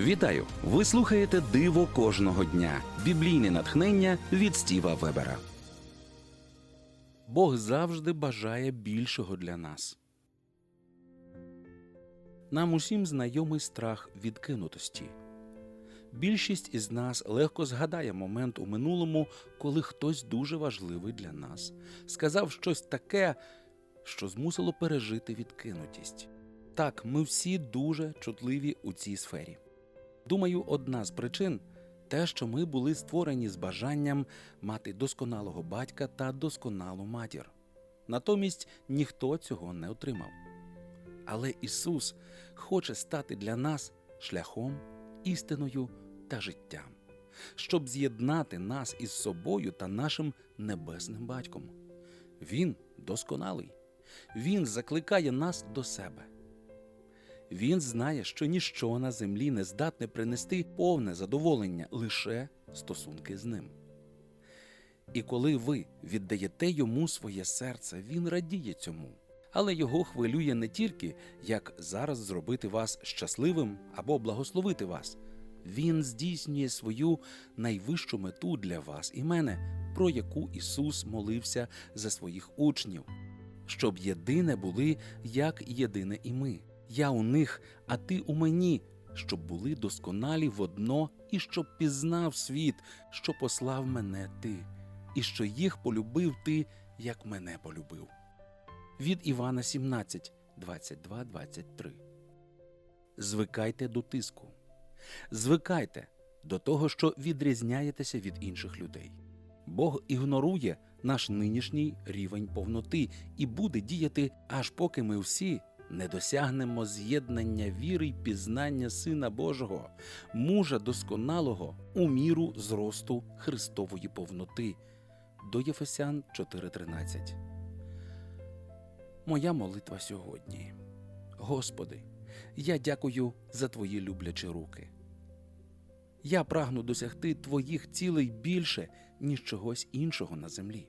Вітаю! Ви слухаєте Диво кожного дня. Біблійне натхнення від Стіва Вебера. Бог завжди бажає більшого для нас. Нам усім знайомий страх відкинутості. Більшість із нас легко згадає момент у минулому, коли хтось дуже важливий для нас сказав щось таке, що змусило пережити відкинутість. Так, ми всі дуже чутливі у цій сфері. Думаю, одна з причин те, що ми були створені з бажанням мати досконалого батька та досконалу матір. Натомість ніхто цього не отримав. Але Ісус хоче стати для нас шляхом, істиною та життям, щоб з'єднати нас із собою та нашим небесним батьком. Він досконалий, Він закликає нас до себе. Він знає, що ніщо на землі не здатне принести повне задоволення лише стосунки з ним. І коли ви віддаєте йому своє серце, він радіє цьому. Але його хвилює не тільки, як зараз зробити вас щасливим або благословити вас. Він здійснює свою найвищу мету для вас і мене, про яку Ісус молився за своїх учнів, щоб єдине були, як єдине і ми. Я у них, а ти у мені, щоб були досконалі водно, і щоб пізнав світ, що послав мене ти, і що їх полюбив ти, як мене полюбив. Від Івана 17, 22, 23. Звикайте до тиску. Звикайте до того, що відрізняєтеся від інших людей. Бог ігнорує наш нинішній рівень повноти і буде діяти, аж поки ми всі не досягнемо з'єднання віри й пізнання Сина Божого, мужа досконалого у міру зросту Христової повноти. До Єфесян 4:13. Моя молитва сьогодні. Господи, я дякую за Твої люблячі руки. Я прагну досягти Твоїх цілей більше, ніж чогось іншого на землі.